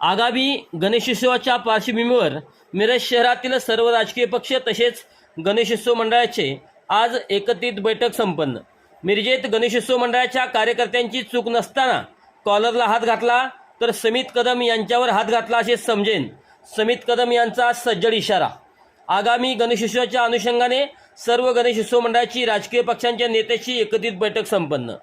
आगामी गणेशोत्सवाच्या पार्श्वभूमीवर मिरज शहरातील सर्व राजकीय पक्ष तसेच गणेशोत्सव मंडळाचे आज एकत्रित बैठक संपन्न. मिरजेत गणेशोत्सव मंडळाच्या कार्यकर्त्यांची चूक नसताना कॉलरला हात घातला तर समित कदम यांच्यावर हात घातला असे समजेन. समित कदम यांचा सज्जड इशारा. आगामी गणेशोत्सवाच्या अनुषंगाने सर्व गणेशोत्सव मंडळाची राजकीय पक्षांच्या नेत्याची एकत्रित बैठक संपन्न.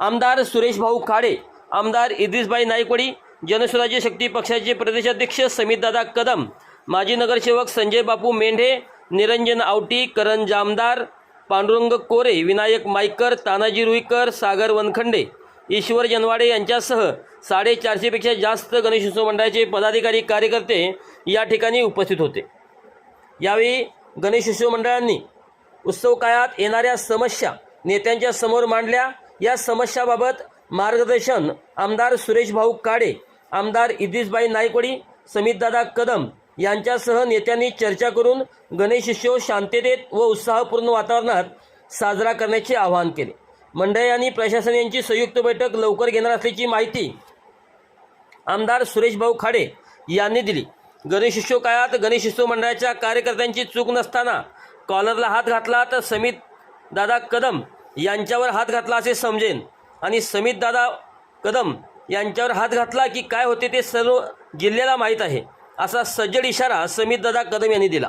आमदार सुरेश भाऊ खाडे आमदार इद्रिसबाई नाईकवाडी जनस्वराज्य शक्ती पक्षाचे प्रदेशाध्यक्ष समितदादा कदम माजी नगरसेवक संजय बापू मेंढे निरंजन आवटी करण जामदार पांडुरंग कोरे विनायक माईकर तानाजी रुईकर सागर वनखंडे ईश्वर जनवाडे यांच्यासह साडेचारशेपेक्षा जास्त गणेशोत्सव मंडळाचे पदाधिकारी कार्यकर्ते या ठिकाणी उपस्थित होते. यावेळी गणेशोत्सव मंडळांनी उत्सव काळात येणाऱ्या समस्या नेत्यांच्या समोर मांडल्या. या समस्याबाबत मार्गदर्शन आमदार सुरेश भाऊ काडे आमदार इदिसबाई नायकवडी समितदादा कदम यांच्यासह नेत्यांनी चर्चा करून गणेशोत्सव शांततेत व उत्साहपूर्ण वातावरणात साजरा करण्याचे आवाहन केले. मंडळ आणि प्रशासन यांची संयुक्त बैठक लवकर घेणार असल्याची माहिती आमदार सुरेश भाऊ खाडे यांनी दिली. गणेशोत्सव काळात गणेशोत्सव मंडळाच्या कार्यकर्त्यांची चूक नसताना कॉलरला हात घातला तर समित दादा कदम यांच्यावर हात घातला असे समजेन. आणि समित दादा कदम यांच्यावर हात घातला की काय होते ते सर्व जिल्ह्याला माहीत आहे असा सज्जड इशारा समित दादा कदम यांनी दिला.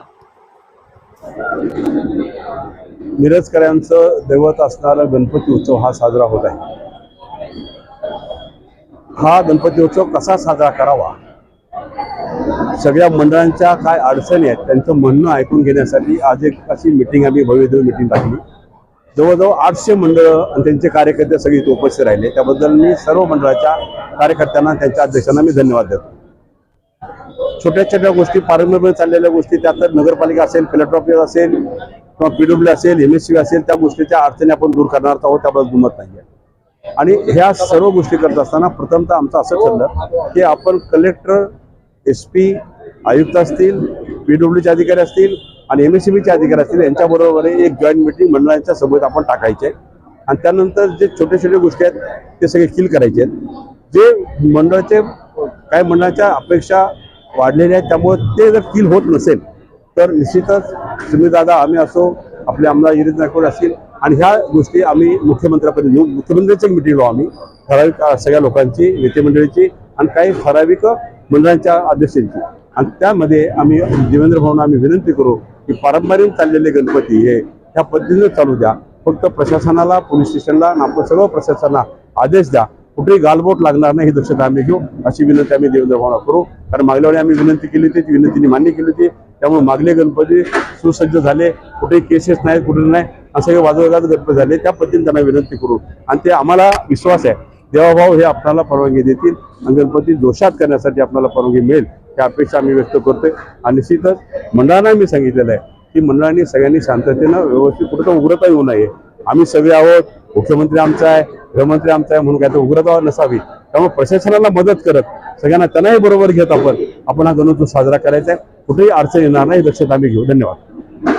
मिरजकरांचं दैवत असणारा गणपती उत्सव हा साजरा होत आहे. हा गणपती उत्सव कसा साजरा करावा? सगळ्या मंडळांच्या काय अडचणी आहेत त्यांचं म्हणणं ऐकून घेण्यासाठी आज एक अशी मिटिंग आम्ही भव्य मिटिंग टाकली जवळजवळ आठशे मंडळं आणि त्यांचे कार्यकर्ते सगळे इथे उपस्थित राहिले. त्याबद्दल मी सर्व मंडळाच्या कार्यकर्त्यांना त्यांच्या अध्यक्षांना मी धन्यवाद देतो. छोट्या छोट्या गोष्टी पारंपरिक चाललेल्या गोष्टी त्यात नगरपालिका असेल कलेक्टर ऑफिस असेल किंवा पीडब्ल्यू असेल एम एस सी असेल त्या गोष्टीच्या अडचणी आपण दूर करणार आहोत त्याबद्दल दुमत नाही आहे आणि ह्या सर्व गोष्टी करत असताना प्रथमतः आमचं असं ठरलं की आपण कलेक्टर एस पी आयुक्त असतील पीडब्ल्यूचे अधिकारी असतील आणि एम एस सी बीचे अधिकारी असतील यांच्याबरोबर एक जॉईंट मिटिंग मंडळांच्या समोर आपण टाकायचे. आणि त्यानंतर जे छोटे छोटे गोष्टी आहेत ते सगळे किल करायचे आहेत. जे मंडळाचे काही मंडळाच्या अपेक्षा वाढलेल्या आहेत त्यामुळे ते जर किल होत नसेल तर निश्चितच तुम्ही दादा आम्ही असो आपले आमदार इरिज नायकवाड असतील आणि ह्या गोष्टी आम्ही मुख्यमंत्र्यापर्यंत नेऊ. मुख्यमंत्र्यांची एक मिटिंग लावू आम्ही ठराविक सगळ्या लोकांची नेते मंडळीची आणि काही ठराविक मंडळांच्या अध्यक्षांची. आणि त्यामध्ये आम्ही देवेंद्र भाऊंना आम्ही विनंती करू की पारंपरिक चाललेले गणपती हे ह्या पद्धतीने चालू द्या. फक्त प्रशासनाला पोलीस स्टेशनला आणि आपण सर्व प्रशासनाला आदेश द्या. कुठेही गालबोट लागणार नाही ही दक्षता आम्ही घेऊ. अशी विनंती आम्ही देवेंद्र भावना करू. कारण मागल्या वेळी आम्ही विनंती केली होती ती विनंतीने मान्य केली होती. त्यामुळे मागले गणपती सुसज्ज झाले. कुठेही केसेस नाही कुठे नाही. असे वाजवगाज गणपती झाले. त्या पद्धतीने त्यांना विनंती करू. आणि ते आम्हाला विश्वास आहे. देवाभाऊ हे आपल्याला परवानगी देतील आणि गणपती दोषात करण्यासाठी आपल्याला परवानगी मिळेल. ही अपेक्षा आम्ही व्यक्त करतोय. आणि निश्चितच मंडळांना मी सांगितलेलं आहे की मंडळांनी सगळ्यांनी शांततेनं व्यवस्थित कुठं उग्रता येऊ नये. आम्ही सगळे आहोत मुख्यमंत्री आमचा आहे गृहमंत्री आमचा आहे म्हणून काय तर उग्रता नसावी. त्यामुळे प्रशासनाला मदत करत सगळ्यांना त्यांनाही बरोबर घेत आपण आपण हा गणोत्सव साजरा करायचा आहे. कुठेही अडचण येणार नाही लक्षात दक्षता आम्ही घेऊ. धन्यवाद.